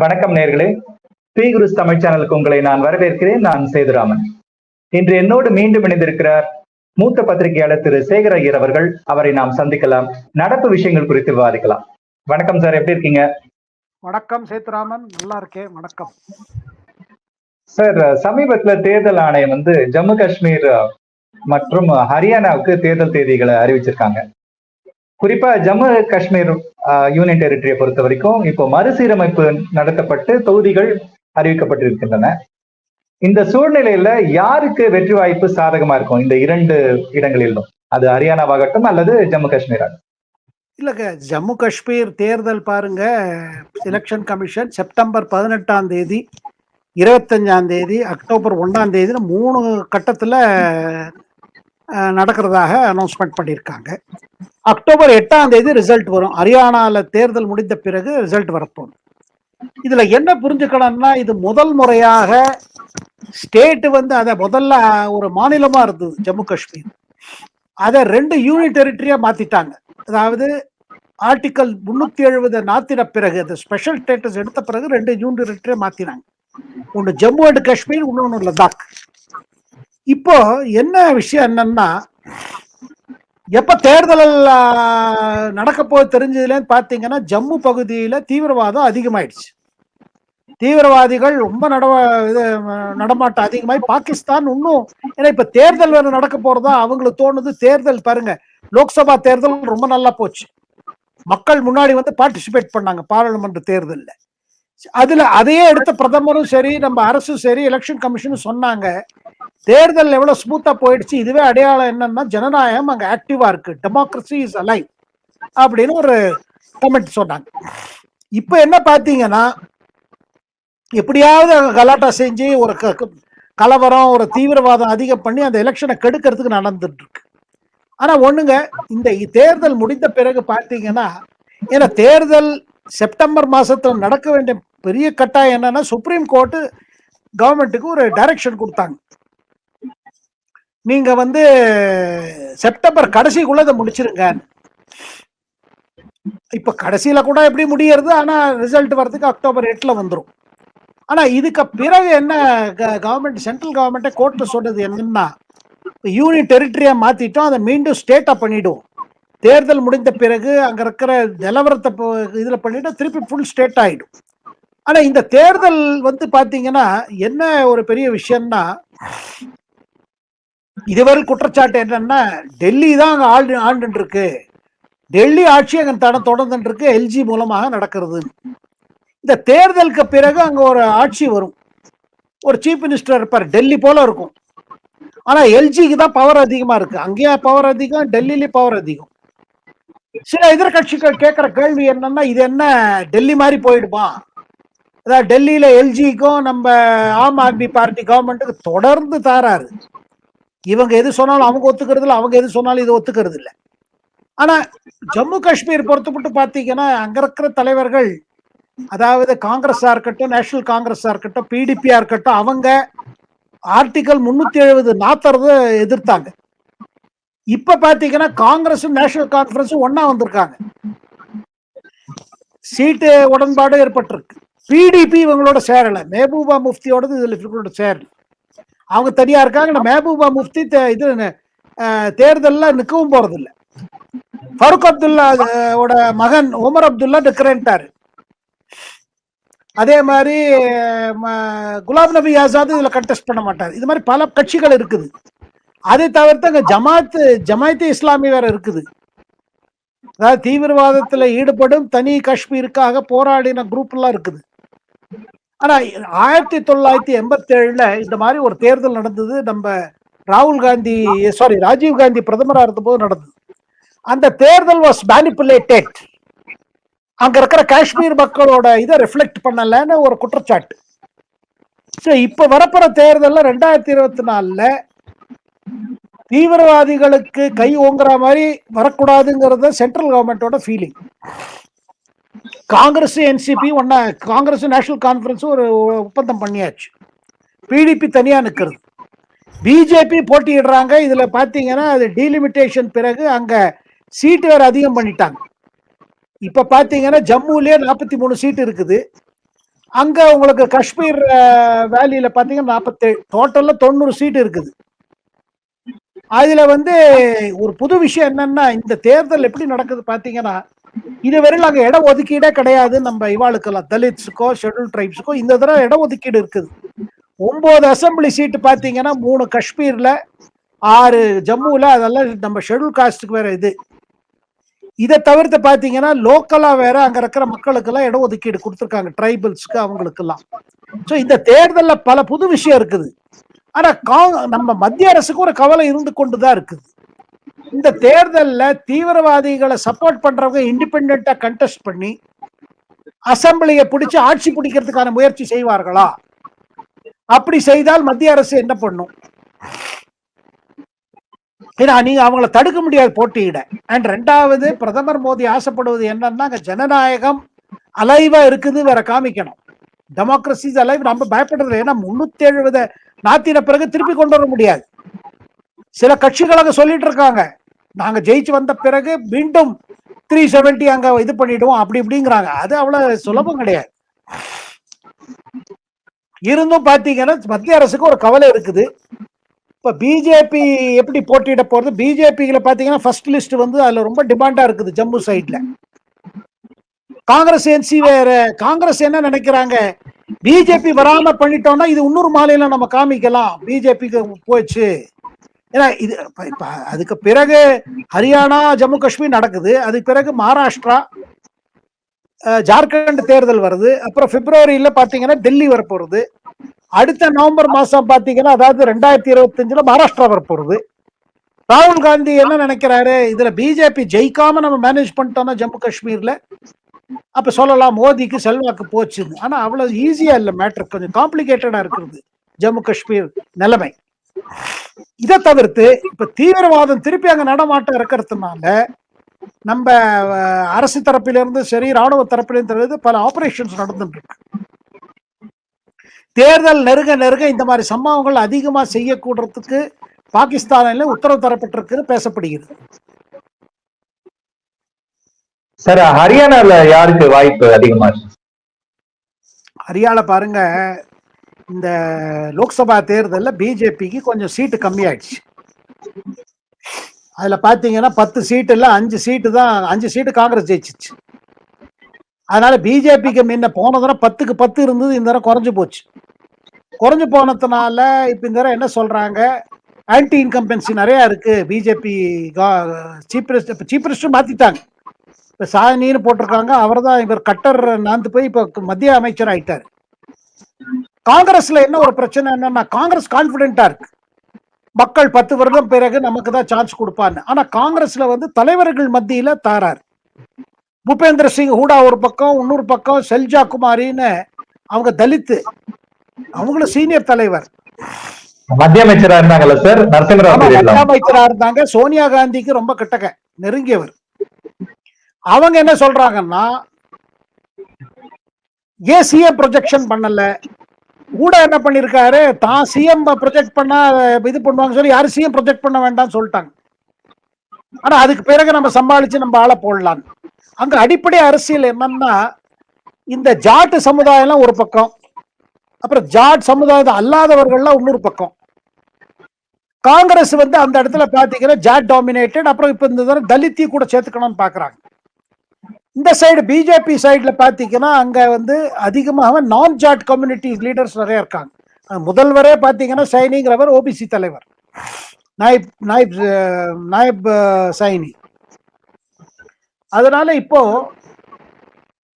வணக்கம் நேர்களே. பி குருஸ் தமிழ் சேனலுக்கு உங்களை நான் வரவேற்கிறேன். நான் சேதுராமன். இன்று என்னோடு மீண்டும் இணைந்திருக்கிறார் மூத்த பத்திரிகையாளர் திரு சேகர் ஐயர் அவர்கள். அவரை நாம் சந்திக்கலாம். நடப்பு விஷயங்கள் குறித்து விவாதிக்கலாம். வணக்கம் சார் எப்படி இருக்கீங்க? வணக்கம் சேத்துராமன் நல்லா இருக்கேன். வணக்கம். சார் சமீபத்துல தேர்தல் ஆணையம் வந்து ஜம்மு காஷ்மீர் மற்றும் ஹரியானாவுக்கு தேர்தல் தேதிகளை அறிவிச்சிருக்காங்க. குறிப்பா ஜம்மு காஷ்மீர் யூனியன் டெரிட்டரியை பொறுத்த வரைக்கும் இப்போ மறுசீரமைப்பு நடத்தப்பட்டு தொகுதிகள் அறிவிக்கப்பட்டிருக்கின்றன. இந்த சூழ்நிலையில யாருக்கு வெற்றி வாய்ப்பு சாதகமா இருக்கும்? இந்த இரண்டு இடங்களிலும். அது ஹரியானாவாகட்டும் அல்லது ஜம்மு காஷ்மீர் இல்லைங்க ஜம்மு காஷ்மீர் தேர்தல் பாருங்க. எலெக்ஷன் கமிஷன் செப்டம்பர் பதினெட்டாம் தேதி இருபத்தஞ்சாம் தேதி அக்டோபர் ஒன்றாம் தேதினு மூணு கட்டத்தில் நடக்கிறதாக அனௌன்ஸ்மெண்ட் பண்ணியிருக்காங்க. அக்டோபர் எட்டாம் தேதி ரிசல்ட் வரும். ஹரியானாவில் தேர்தல் முடிந்த பிறகு ரிசல்ட் வரப்போகுது. இதில் என்ன புரிஞ்சுக்கணும்னா இது முதல் முறையாக ஸ்டேட் வந்து அதை முதல்ல ஒரு மாநிலமாக இருந்தது ஜம்மு காஷ்மீர். அதை ரெண்டு யூனிட் டெரிட்டரியாக மாற்றிட்டாங்க அதாவது ஆர்டிக்கல் முன்னூற்றி எழுபது நாத்தின பிறகு அந்த ஸ்பெஷல் ஸ்டேட்டஸ் எடுத்த பிறகு ரெண்டு யூனிட் டெரிட்டரியாக மாற்றினாங்க ஒன்று ஜம்மு அண்ட் காஷ்மீர் இன்னொன்று லடாக். இப்போ என்ன விஷயம் என்னன்னா எப்ப தேர்தல் நடக்க போது தெரிஞ்சதுலேன்னு பார்த்தீங்கன்னா ஜம்மு பகுதியில் தீவிரவாதம் அதிகமாயிடுச்சு. தீவிரவாதிகள் ரொம்ப நடவ இது நடமாட்டம் அதிகமாகி பாகிஸ்தான் இன்னும் ஏன்னா இப்ப தேர்தல் வேறு நடக்க போறதா அவங்களுக்கு தோணுது. தேர்தல் பாருங்க லோக்சபா தேர்தல் ரொம்ப நல்லா போச்சு. மக்கள் முன்னாடி வந்து பார்ட்டிசிபேட் பண்ணாங்க பாராளுமன்ற தேர்தலில். அதுல அதையே எடுத்த பிரதமரும் சரி நம்ம அரசும் சரி எலெக்ஷன் கமிஷனும் சொன்னாங்க. தேர்தல் எவ்வளவு ஸ்மூத்தா போயிடுச்சு இதுவே அடையாளம் என்னன்னா ஜனநாயகம் அங்க ஆக்டிவா இருக்கு. டெமோக்ரஸி இஸ் அலைவ் அப்படின்னு ஒரு கமெண்ட் சொன்னாங்க. இப்ப என்ன பாத்தீங்கன்னா எப்படியாவது கலாட்டா செஞ்சு ஒரு கலவரம் ஒரு தீவிரவாதம் அதிகம் பண்ணி அந்த எலெக்ஷனை கெடுக்கிறதுக்கு நடந்துட்டு இருக்கு. ஆனா ஒண்ணுங்க இந்த தேர்தல் முடிந்த பிறகு பாத்தீங்கன்னா ஏன்னா தேர்தல் செப்டம்பர் மாசத்துல நடக்க வேண்டிய பெரிய கட்டாயம் என்னன்னா சுப்ரீம் கோர்ட்டு கவர்மெண்ட்டுக்கு ஒரு டைரக்ஷன் கொடுத்தாங்க. நீங்க வந்து செப்டம்பர் கடைசிக்குள்ள இதை முடிச்சிருங்க. இப்ப கடைசியில கூட எப்படி முடியறது? ஆனா ரிசல்ட் வர்றதுக்கு அக்டோபர் எட்டுல வந்துடும் ஆனா இதுக்கு பிறகு என்ன கவர்மெண்ட் சென்ட்ரல் கவர்மெண்ட்டே கோர்ட்ல சொன்னது என்னன்னா யூனிட் டெரிட்டரியா மாத்திட்டோம் அதை மீண்டும் ஸ்டேட்டா பண்ணிடுவோம். தேர்தல் முடிந்த பிறகு அங்க இருக்கிற நிலவரத்தை இதுல பண்ணிட்டு திருப்பி ஃபுல் ஸ்டேட் ஆயிடும். ஆனா இந்த தேர்தல் வந்து பாத்தீங்கன்னா என்ன ஒரு பெரிய விஷயம்னா இதுவரை குற்றச்சாட்டு என்னன்னா டெல்லி தான் அங்க ஆண்டு ஆண்டு இருக்கு டெல்லி ஆட்சி அங்க தடம் தொடர்ந்து இருக்கு எல்ஜி மூலமாக நடக்கிறது. இந்த தேர்தலுக்கு பிறகு அங்க ஒரு ஆட்சி வரும். ஒரு சீஃப் மினிஸ்டர் இருப்பார் டெல்லி போல இருக்கும். ஆனா எல்ஜிக்கு தான் பவர் அதிகமா இருக்கு. அங்கேயே பவர் அதிகம் டெல்லிலேயே பவர் அதிகம். சில எதிர்கட்சிகள் கேட்கிற கேள்வி என்னன்னா இது என்ன டெல்லி மாதிரி போயிடுமா? அதாவது டெல்லியில எல்ஜிக்கும் நம்ம ஆம் ஆத்மி பார்ட்டி கவர்மெண்ட்டுக்கு தொடர்ந்து தாராரு. இவங்க எது சொன்னாலும் அவங்க ஒத்துக்கிறது இல்லை அவங்க எது சொன்னாலும் இது ஒத்துக்கிறது இல்லை. ஆனா ஜம்மு காஷ்மீர் பொறுத்தப்பட்டு பார்த்தீங்கன்னா அங்க இருக்கிற தலைவர்கள் அதாவது காங்கிரஸா இருக்கட்டும் நேஷனல் காங்கிரஸா இருக்கட்டும் பிடிபியா இருக்கட்டும் அவங்க ஆர்டிகல் முன்னூத்தி எழுபது நாத்துறத எதிர்த்தாங்க. இப்ப பாத்தீங்கன்னா காங்கிரஸும் நேஷனல் கான்ஃபரன்ஸும் ஒன்னா வந்திருக்காங்க. சீட்டு உடன்பாடு ஏற்பட்டிருக்கு. பிடிபி இவங்களோட சேரல. மேபூபா முஃப்தியோடது இதுல இவங்களோட சேரல. அவங்க தனியா இருக்காங்க. மேபூபா முஃப்தி இது தேர்தலில் நிற்கவும் போறது இல்லை ஃபருக் அப்துல்லாவோட மகன் உமர் அப்துல்லா நிற்கிறேன்ட்டாரு அதே மாதிரி குலாம் நபி ஆசாத் இதுல கண்டெஸ்ட் பண்ண மாட்டார். இது மாதிரி பல கட்சிகள் இருக்குது. அதை தவிர்த்து அங்க ஜமாத் ஜமாயத்து இஸ்லாமி வேற இருக்குது. அதாவது தீவிரவாதத்துல ஈடுபடும் தனி காஷ்மீருக்காக போராடின குரூப் எல்லாம் இருக்குது. ஆனா ஆயிரத்தி தொள்ளாயிரத்தி எண்பத்தி ஏழுல இந்த மாதிரி ஒரு தேர்தல் நடந்தது. நம்ம ராகுல் காந்தி சாரி ராஜீவ் காந்தி பிரதமராக இருந்தபோது நடந்தது. அந்த தேர்தல் வாஸ் மேனிப்புலேட்டட் அங்க இருக்கிற காஷ்மீர் மக்களோட இதை ரிஃப்ளெக்ட் பண்ணலன்னு ஒரு குற்றச்சாட்டு. ஸோ இப்ப வரப்போற தேர்தலில் ரெண்டாயிரத்தி இருபத்தி நாலுல தீவிரவாதிகளுக்கு கை ஓங்குற மாதிரி வரக்கூடாதுங்கிறத சென்ட்ரல் கவர்மெண்டோட ஃபீலிங் காங்கிரஸ் என்சிபி ஒன்னா காங்கிரஸ் நேஷனல் கான்ஃபரன்ஸும் ஒரு ஒப்பந்தம் பண்ணியாச்சு. பிடிபி தனியாக நிற்கிறது பிஜேபி போட்டியிடுறாங்க. இதில் பார்த்தீங்கன்னா அது டீலிமிட்டேஷன் பிறகு அங்கே சீட்டு வேறு அதிகம் பண்ணிட்டாங்க. இப்போ பார்த்தீங்கன்னா ஜம்முலேயே நாற்பத்தி மூணு சீட் இருக்குது. அங்கே உங்களுக்கு காஷ்மீர் வேலியில் பார்த்தீங்கன்னா நாற்பத்தேழு டோட்டலில் தொண்ணூறு சீட்டு இருக்குது. அதில் வந்து ஒரு புது விஷயம் என்னன்னா இந்த தேர்தல் எப்படி நடக்குது பார்த்தீங்கன்னா இதுவரை அங்க இட ஒதுக்கீடே கிடையாது. நம்ம இவாளுக்கெல்லாம் தலித்ஸுக்கோ ஷெட்யூல் ட்ரைப்ஸுக்கோ இந்த தடவை இட ஒதுக்கீடு இருக்குது. ஒன்பது அசம்பிளி சீட்டு பாத்தீங்கன்னா மூணு காஷ்மீர்ல ஆறு ஜம்முல அதெல்லாம் நம்ம ஷெட்யூல் காஸ்டுக்கு வேற இது. இதை தவிர்த்து பார்த்தீங்கன்னா லோக்கலா வேற அங்க இருக்கிற மக்களுக்கெல்லாம் இட ஒதுக்கீடு கொடுத்துருக்காங்க ட்ரைபல்ஸ்க்கு அவங்களுக்கெல்லாம். ஸோ இந்த தேர்தல்ல பல புது விஷயம் இருக்குது. ஆனா கா நம்ம மத்திய அரசுக்கு ஒரு கவலை இருந்து கொண்டு தான் இருக்குது. இந்த தேர்தல்ல தீவிரவாதிகளை சப்போர்ட் பண்றவங்க இண்டிபெண்டா கண்டெஸ்ட் பண்ணி அசம்பிளியை பிடிச்சு ஆட்சி பிடிக்கிறதுக்கான முயற்சி செய்வார்களா? அப்படி செய்தால் மத்திய அரசு என்ன பண்ணும்? ஏன்னா நீங்க அவங்கள தடுக்க முடியாது போட்டியிட. அண்ட் ரெண்டாவது பிரதமர் மோடி ஆசைப்படுவது என்னன்னா அங்க ஜனநாயகம் அலைவா இருக்குது வேற காமிக்கணும். டெமோக்ரஸி அலைவ் நம்ம பயப்படுறது ஏன்னா முன்னூத்தி எழுபது நாத்தின பிறகு திருப்பி கொண்டு வர முடியாது. சில கட்சிகள் அங்க சொல்லிட்டு இருக்காங்க. நாங்க ஜெயிச்சு வந்த பிறகு மீண்டும் த்ரீ செவன்டி அங்க இது பண்ணிடுவோம் அப்படி இப்படிங்கிறாங்க. அது அவ்வளவு சுலபம் கிடையாது. இருந்தும் பாத்தீங்கன்னா மத்திய அரசுக்கு ஒரு கவலை இருக்குது. இப்ப பிஜேபி எப்படி போட்டியிட போறது? பிஜேபியில பாத்தீங்கன்னா ஃபர்ஸ்ட் லிஸ்ட் வந்து அதுல ரொம்ப டிமாண்டா இருக்குது ஜம்மு சைட்ல காங்கிரஸ் என்சி வேற. காங்கிரஸ் என்ன நினைக்கிறாங்க? பிஜேபி வராம பண்ணிட்டோம்னா இது இன்னொரு மாநிலம் நம்ம காமிக்கலாம். பிஜேபிக்கு போச்சு. ஏன்னா இது இப்ப- அதுக்கு பிறகு ஹரியானா ஜம்மு காஷ்மீர் நடக்குது. அதுக்கு பிறகு மகாராஷ்டிரா அஹ், ஜார்க்கண்ட் தேர்தல் வருது. அப்புறம் பிப்ரவரியில பாத்தீங்கன்னா டெல்லி வரப்போறது. அடுத்த நவம்பர் மாசம் பாத்தீங்கன்னா அதாவது ரெண்டாயிரத்தி இருபத்தஞ்சுல மகாராஷ்டிரா வரப்போறது. ராகுல் காந்தி என்ன நினைக்கிறாரு? இதுல பிஜேபி ஜெயிக்காம நம்ம மேனேஜ் பண்ணிட்டோம்னா ஜம்மு காஷ்மீர்ல அப்ப சொல்லலாம் மோதிக்கு செல்வாக்கு போச்சுன்னு. ஆனா அவ்வளவு ஈஸியா இல்ல மேட்டர் கொஞ்சம் காம்ப்ளிகேட்டடா இருக்கிறது ஜம்மு காஷ்மீர் நிலைமை. இதை தவிர்த்து இப்ப தீவிரவாதம் திருப்பி அங்க நடமாட்டம் இருக்கிறதுனால நம்ம அரசு தரப்பிலிருந்து சரி ராணுவ தரப்பிலிருந்து பல ஆபரேஷன்ஸ் நடந்துட்டு இருக்கு தேர்தல் நெருங்க நெருங்க இந்த மாதிரி சம்பவங்கள் அதிகமா செய்யக்கூடறதுக்கு பாகிஸ்தானில உத்தரவு தரப்பட்டிருக்குன்னு பேசப்படுகிறது. சார் ஹரியானால யாருக்கு வாய்ப்பு அதிகமா ஹரியானா பாருங்க இந்த லோக்சபா தேர்தலில் பிஜேபிக்கு கொஞ்சம் சீட்டு கம்மியாயிடுச்சு. அதில் பார்த்தீங்கன்னா பத்து சீட்டு இல்லை அஞ்சு சீட்டு தான் அஞ்சு சீட்டு காங்கிரஸ் ஜெயிச்சிச்சு. அதனால பிஜேபிக்கு முன்ன போன தடவை பத்துக்கு பத்து இருந்தது இந்த தடவை குறைஞ்சு போச்சு. குறைஞ்சு போனதுனால இப்போ இந்த தடவை என்ன சொல்கிறாங்க ஆன்டி இன்கம்பன்சி நிறையா இருக்குது BJP chief minister chief minister மாற்றிட்டாங்க இப்போ சாதனின்னு போட்டிருக்காங்க. அவர் தான் இவர் கட்டர் நாந்து போய் இப்போ மத்திய அமைச்சர் ஆயிட்டார் காங்கிரஸ்ல என்ன ஒரு பிரச்சனை என்னன்னா காங்கிரஸ் கான்பிடென்டா இருக்கு. மக்கள் பத்து வருடம் பிறகு நமக்கு தான் சான்ஸ் கொடுப்பான்னு. ஆனா காங்கிரஸ்ல வந்து தலைவர்கள் மத்தியில தாரார். பூபேந்திர சிங் ஹூடா ஒரு பக்கம் இன்னொரு பக்கம் செல்ஜா குமாரின்னு அவங்க தலித்து. அவங்களும் சீனியர் தலைவர். மத்திய அமைச்சரா இருந்தாங்கல்ல சார் நரசிம்மராவ் அமைச்சரா இருந்தாங்க. சோனியா காந்திக்கு ரொம்ப கிட்டக்க நெருங்கியவர். அவங்க என்ன சொல்றாங்கன்னா சிஎம் ப்ரொஜெக்ஷன் பண்ணல. கூட என்ன பண்ணிருக்காரு? தான் சிஎம் ப்ரொஜெக்ட் பண்ணா இது பண்ணுவாங்க சொல்லி யாரும் சிஎம் ப்ரொஜெக்ட் பண்ண வேண்டாம்னு சொல்லிட்டாங்க. ஆனா அதுக்கு பிறகு நம்ம சமாளிச்சு நம்ம ஆளை போடலாம் அங்க அடிப்படை அரசியல் என்னன்னா இந்த ஜாட்டு சமுதாயம் ஒரு பக்கம். அப்புறம் ஜாட் சமுதாயம் அல்லாதவர்கள்லாம் இன்னொரு பக்கம். காங்கிரஸ் வந்து அந்த இடத்துல பாத்தீங்கன்னா ஜாட் டாமினேட்டட் அப்புறம் இப்ப இந்த தடவை தலித்தி கூட சேர்த்துக்கணும்னு பாக்குறாங்க. இந்த சைடு பிஜேபி சைடில் பார்த்தீங்கன்னா அங்கே வந்து அதிகமாக நான் ஜாட் கம்யூனிட்டி லீடர்ஸ் நிறைய இருக்காங்க. முதல்வரே பார்த்தீங்கன்னா சைனிங்கிறவர் ஓபிசி தலைவர். நாயிப் நாயப் நாயப் சைனி. அதனால இப்போ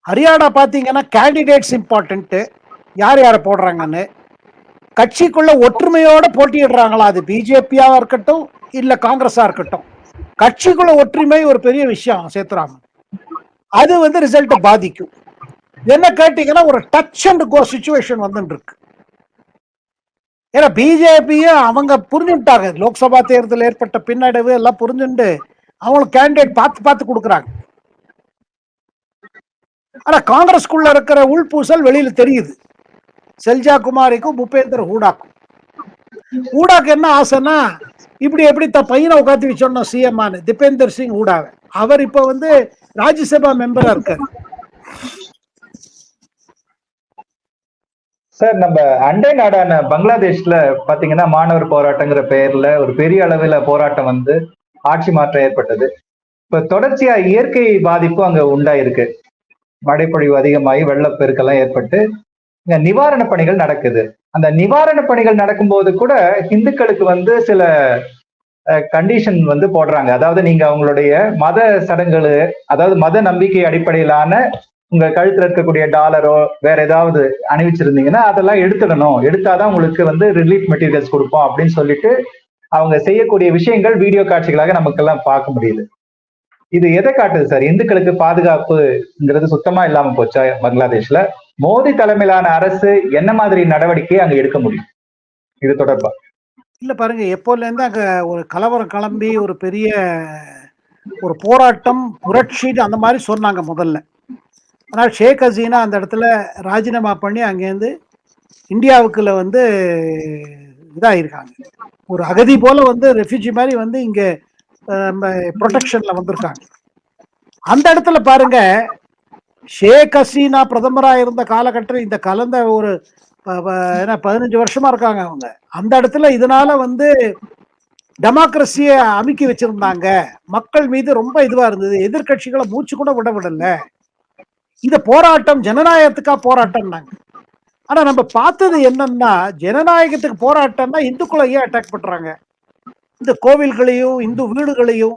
ஹரியானா பார்த்தீங்கன்னா கேண்டிடேட்ஸ் இம்பார்ட்டன்ட்டு யார் யாரை போடுறாங்கன்னு கட்சிக்குள்ள ஒற்றுமையோட போட்டியிடுறாங்களா? அது பிஜேபியாக இருக்கட்டும் இல்லை காங்கிரஸாக இருக்கட்டும். கட்சிக்குள்ள ஒற்றுமை ஒரு பெரிய விஷயம் சேத்துராமன். அது வந்து ரிசல்ட்டை பாதிக்கும். என்ன கேட்டீங்கன்னா ஒரு டச் அண்ட் கோ சுச்சுவேஷன் வந்துட்டு இருக்கு ஏன்னா பிஜேபியும் அவங்க புரிஞ்சுட்டாங்க லோக்சபா தேர்தல் ஏற்பட்ட பின்னடைவு எல்லாம் புரிஞ்சுட்டு அவங்களுக்கு கேண்டிடேட் பார்த்து பார்த்து கொடுக்குறாங்க. ஆனா காங்கிரஸ்குள்ள இருக்கிற உள்பூசல் வெளியில தெரியுது. செல்ஜா குமாரிக்கும் பூபேந்தர் ஹூடாக்கும். ஹூடாக்கு என்ன ஆசைன்னா இப்படி எப்படி த பையனை உட்காந்து வச்சோம்னா சிஎம் ஆனு திபேந்தர் சிங் ஹூடாவை. அவர் இப்ப வந்து ராஜ்யசபா மெம்பரா இருக்காரு. சார் நம்ம அண்டை நாடான பங்களாதேஷ்ல பாத்தீங்கன்னா மாணவர் போராட்டங்கிற பெயர்ல ஒரு பெரிய அளவுல போராட்டம் வந்து ஆட்சி மாற்றம் ஏற்பட்டது. இப்ப தொடர்ச்சியா இயற்கை பாதிப்பு அங்க உண்டாயிருக்கு. மழைப்பொழிவு அதிகமாகி வெள்ளப்பெருக்கெல்லாம் ஏற்பட்டு இங்க நிவாரண பணிகள் நடக்குது. அந்த நிவாரண பணிகள் நடக்கும்போது கூட இந்துக்களுக்கு வந்து சில கண்டிஷன் வந்து போடுறாங்க. அதாவது நீங்க அவங்களுடைய மத சடங்குகள் அதாவது மத நம்பிக்கை அடிப்படையிலான உங்க கழுத்துல இருக்கக்கூடிய டாலரோ வேற ஏதாவது அணிவிச்சிருந்தீங்கன்னா அதெல்லாம் எடுத்துடணும். எடுத்தாதான் உங்களுக்கு வந்து ரிலீஃப் மெட்டீரியல்ஸ் கொடுப்போம் அப்படின்னு சொல்லிட்டு அவங்க செய்யக்கூடிய விஷயங்கள் வீடியோ காட்சிகளாக நமக்கெல்லாம் பார்க்க முடியுது. இது எதை காட்டுது சார்? இந்துக்களுக்கு பாதுகாப்புங்கிறது சுத்தமா இல்லாம போச்சா பங்களாதேஷ்ல? மோடி தலைமையிலான அரசு என்ன மாதிரி நடவடிக்கை அங்க எடுக்க முடியும்? இது தொடர்பா? இல்ல பாருங்க எப்போல இருந்து அங்க ஒரு கலவரம் கிளம்பி ஒரு பெரிய ஒரு போராட்டம் புரட்சி அந்த மாதிரி சொன்னாங்க முதல்ல. ஆனால் ஷேக் ஹசீனா அந்த இடத்துல ராஜினாமா பண்ணி அங்கேருந்து இந்தியாவுக்குள்ள வந்து இதாயிருக்காங்க. ஒரு அகதி போல வந்து ரெஃப்யூஜி மாதிரி வந்து இங்க ப்ரொடெக்ஷன்ல வந்திருக்காங்க. அந்த இடத்துல பாருங்க ஷேக் ஹசீனா பிரதமரா இருந்த காலகட்டத்தில் இந்த கலந்த ஒரு ஏன்னா பதினஞ்சு வருஷமா இருக்காங்க அவங்க. அந்த இடத்துல இதனால வந்து டெமோக்ரஸியை அமுக்கி வச்சிருந்தாங்க. மக்கள் மீது ரொம்ப இதுவா இருந்தது. எதிர்க்கட்சிகளை மூச்சு கூட விட விடல இந்த போராட்டம் ஜனநாயகத்துக்கா போராட்டம்னாங்க. ஆனா நம்ம பார்த்தது என்னன்னா ஜனநாயகத்துக்கு போராட்டம்னா இந்துக்களை ஏன் அட்டாக் பண்றாங்க? இந்த கோவில்களையும் இந்து வீடுகளையும்.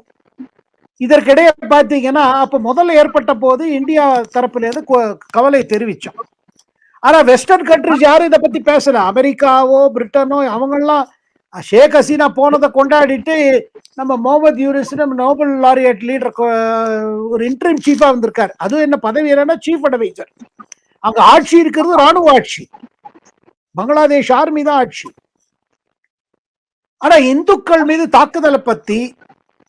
இதற்கிடையே பார்த்தீங்கன்னா அப்ப முதல்ல ஏற்பட்ட போது இந்தியா தரப்புல இருந்து கொ- கவலை தெரிவிச்சோம். ஆனா வெஸ்டர்ன் கண்ட்ரிஸ் யாரும் இதை பத்தி பேசல. அமெரிக்காவோ பிரிட்டனோ அவங்கெல்லாம் ஷேக் ஹசீனா போனதை கொண்டாடிட்டு நம்ம முகமது யூனிஸ் நம்ம நோபல் லாரியட் லீடர் ஒரு இன்டர்ம் சீஃபா வந்திருக்காரு. அதுவும் என்ன பதவி என்னன்னா சீஃப் அட்வைசர் அங்க ஆட்சி இருக்கிறது ராணுவ ஆட்சி. பங்களாதேஷ் ஆர்மி தான் ஆட்சி. ஆனா இந்துக்கள் மீது தாக்குதலை பத்தி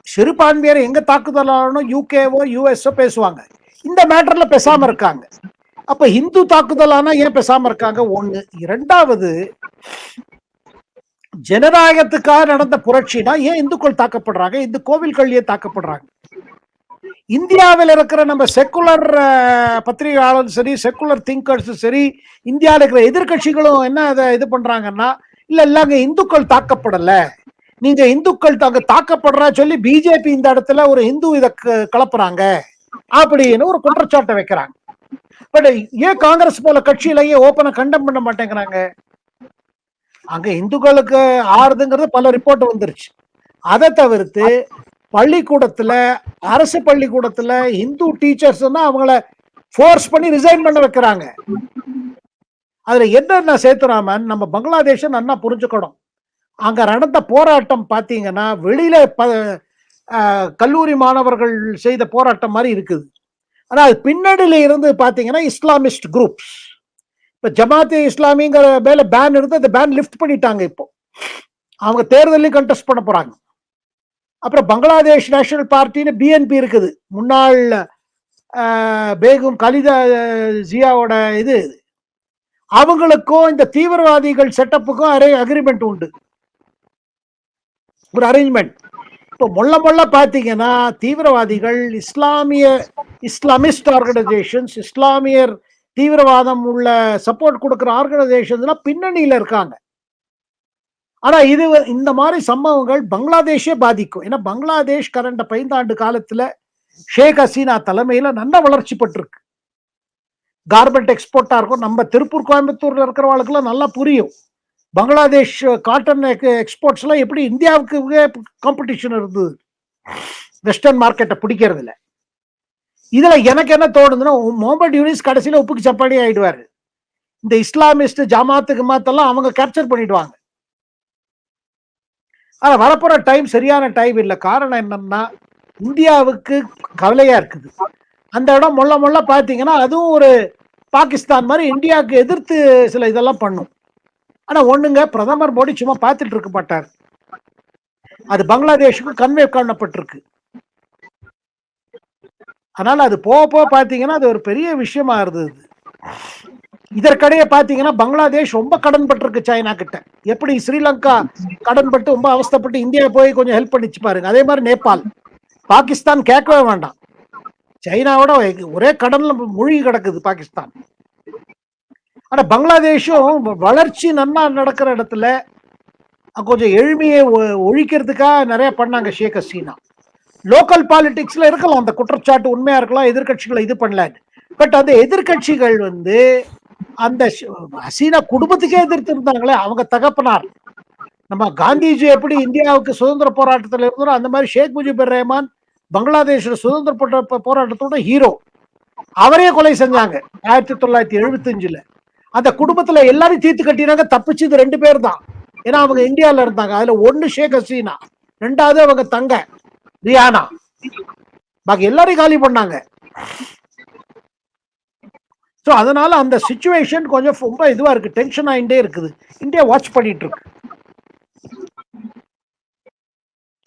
சிறுபான்மையர் எங்க தாக்குதல் ஆகணும் யூகேவோ யூஎஸ்ஓ பேசுவாங்க. இந்த மேட்டர்ல பேசாம இருக்காங்க. அப்ப இந்து தாக்குதலானா ஏன் பேசாம இருக்காங்க? ஒண்ணு. இரண்டாவது ஜனநாயகத்துக்காக நடந்த புரட்சினா ஏன் இந்துக்கள் தாக்கப்படுறாங்க? இந்த கோவில்கள் ஏன் தாக்கப்படுறாங்க. இந்தியாவில் இருக்கிற நம்ம செக்குலர் பத்திரிகையாளரும் சரி செக்குலர் திங்கர்ஸும் சரி இந்தியாவில் இருக்கிற எதிர்க்கட்சிகளும் என்ன அதை இது பண்றாங்கன்னா இல்ல இல்ல அங்க இந்துக்கள் தாக்கப்படல. நீங்க இந்துக்கள் அங்க தாக்கப்படுறா சொல்லி பிஜேபி இந்த இடத்துல ஒரு இந்து இதை கலப்புறாங்க. அப்படின்னு ஒரு குற்றச்சாட்டை வைக்கிறாங்க. பட் ஏன் காங்கிரஸ் போல கட்சியிலேயே ஓப்பனை கண்டம் பண்ண மாட்டேங்கிறாங்க? அங்க இந்துக்களுக்கு ஆறுதுங்கிறது பல ரிப்போர்ட் வந்துருச்சு. அதை தவிர்த்து பள்ளிக்கூடத்துல அரசு பள்ளிக்கூடத்துல இந்து டீச்சர்ஸ் அவங்கள ஃபோர்ஸ் பண்ணி ரிசைன் பண்ண வைக்கிறாங்க. அதுல என்ன சேத்துராமன் நம்ம பங்களாதேஷ நல்லா புரிஞ்சுக்கணும். அங்க நடந்த போராட்டம் பாத்தீங்கன்னா வெளியில ப- ஆஹ் கல்லூரி மாணவர்கள் செய்த போராட்டம் மாதிரி இருக்குது. ஆனால் அது இருந்து பார்த்தீங்கன்னா இஸ்லாமிஸ்ட் குரூப்ஸ் இப்போ ஜமாத்தே இஸ்லாமிங்கிற மேலே பேன் இருந்து அந்த பேன் லிஃப்ட் பண்ணிட்டாங்க இப்போ. அவங்க தேர்தலையும் கண்டெஸ்ட் பண்ண போகிறாங்க அப்புறம் பங்களாதேஷ் நேஷனல் பார்ட்டின்னு பிஎன்பி இருக்குது. முன்னாள் பேகும் கலிதா ஜியாவோட இது. அவங்களுக்கும் இந்த தீவிரவாதிகள் செட்டப்புக்கும் அரே அக்ரிமெண்ட் உண்டு. ஒரு அரேஞ்ச்மெண்ட் இப்போ முள்ள முள்ள பார்த்தீங்கன்னா தீவிரவாதிகள் இஸ்லாமிய இஸ்லாமிஸ்ட் ஆர்கனைசேஷன்ஸ் இஸ்லாமியர் தீவிரவாதம் உள்ள சப்போர்ட் கொடுக்குற ஆர்கனைசேஷன்ஸ்லாம் பின்னணியில் இருக்காங்க. ஆனா இது இந்த மாதிரி சம்பவங்கள் பங்களாதேஷே பாதிக்கும். ஏன்னா பங்களாதேஷ் கடந்த பைந்தாண்டு காலத்துல ஷேக் ஹசீனா தலைமையில நல்ல வளர்ச்சி பட்டிருக்கு கார்மெண்ட் எக்ஸ்போர்ட்டா இருக்கும். நம்ம திருப்பூர் கோயம்புத்தூர்ல இருக்கிறவங்களுக்குலாம் நல்லா புரியும். பங்களாதேஷ் காட்டன் எக்ஸ்போர்ட்ஸ்லாம் எப்படி இந்தியாவுக்கு காம்படிஷன் இருந்தது? வெஸ்டர்ன் மார்க்கெட்டை பிடிக்கிறதுல இதுல எனக்கு என்ன தோணுதுன்னா முகமது யூனிஸ் கடைசியில உப்புக்கு சப்பாடி ஆயிடுவாரு. இந்த இஸ்லாமிஸ்ட் ஜமாத்துக்கு மாத்தெல்லாம் அவங்க கேப்சர் பண்ணிடுவாங்க. ஆனா வரப்போற டைம் சரியான டைம் இல்லை. காரணம் என்னன்னா இந்தியாவுக்கு கவலையா இருக்குது. அந்த இடம் மொல்ல மொல்ல பாத்தீங்கன்னா அதுவும் ஒரு பாகிஸ்தான் மாதிரி இந்தியாவுக்கு எதிர்த்து சில இதெல்லாம் பண்ணும். ஆனா ஒண்ணுங்க பிரதமர் மோடி சும்மா பார்த்துட்டு இருக்க மாட்டார். அது பங்களாதேஷுக்கு கன்வே காணப்பட்டிருக்கு அதனால அது போக போக பார்த்தீங்கன்னா அது ஒரு பெரிய விஷயமா இருந்தது. இதற்கிடையே பார்த்தீங்கன்னா பங்களாதேஷ் ரொம்ப கடன் பட்டிருக்கு சைனா கிட்ட. எப்படி ஸ்ரீலங்கா கடன் பட்டு ரொம்ப அவஸ்தைப்பட்டு இந்தியா போய் கொஞ்சம் ஹெல்ப் பண்ணிச்சு பாருங்க. அதே மாதிரி நேபாள். பாகிஸ்தான் கேட்கவே வேண்டாம். சைனாவோட ஒரே கடன்ல மூழ்கி கிடக்குது பாகிஸ்தான். ஆனா பங்களாதேஷும் வ- வளர்ச்சி நன்னா நடக்கிற இடத்துல கொஞ்சம் எளிமையை ஒ- ஒழிக்கிறதுக்காக நிறைய பண்ணாங்க ஷேக் ஹசீனா. லோக்கல் பாலிடிக்ஸ்ல இருக்கலாம். அந்த குற்றச்சாட்டு உண்மையா இருக்கலாம் எதிர்கட்சிகளை இது பண்ணல. பட் அந்த எதிர்க்கட்சிகள் வந்து அந்த ஹசீனா குடும்பத்துக்கே எதிர்த்து இருந்தாங்களே அவங்க தகப்பனார். நம்ம காந்திஜி எப்படி இந்தியாவுக்கு சுதந்திர போராட்டத்தில் இருந்தாரோ அந்த மாதிரி ஷேக் முஜிபுர் ரஹ்மான் பங்களாதேஷில் சுதந்திர போட்ட- போராட்டத்தோட ஹீரோ அவரே கொலை செஞ்சாங்க ஆயிரத்தி தொள்ளாயிரத்தி எழுபத்தஞ்சுல. அந்த குடும்பத்துல எல்லாரையும் தீர்த்து கட்டினாங்க தப்பிச்சது ரெண்டு பேர் தான் ஏன்னா அவங்க இந்தியாவில் இருந்தாங்க. அதுல ஒன்று ஷேக் ஹசீனா ரெண்டாவது அவங்க தங்க. ரியானா. பாக்கி எல்லாரையும் காலி பண்ணாங்க. ஸோ அதனால அந்த சுச்சுவேஷன் கொஞ்சம் ரொம்ப இதுவா இருக்கு. டென்ஷன் ஆகிட்டே இருக்குது. இந்தியா வாட்ச் பண்ணிட்டு இருக்கு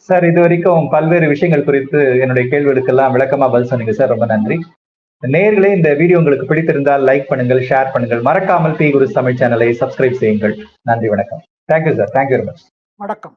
சார் இது வரைக்கும் பல்வேறு விஷயங்கள் குறித்து என்னுடைய கேள்விகளுக்கெல்லாம் விளக்கமா பதில் சொன்னீங்க சார் ரொம்ப நன்றி. நேர்களே இந்த வீடியோ உங்களுக்கு பிடித்திருந்தால் லைக் பண்ணுங்கள் ஷேர் பண்ணுங்கள். மறக்காமல் பி குரு தமிழ் சேனலை சப்ஸ்கிரைப் செய்யுங்கள். நன்றி வணக்கம். Thank you sir thank you very much வணக்கம்.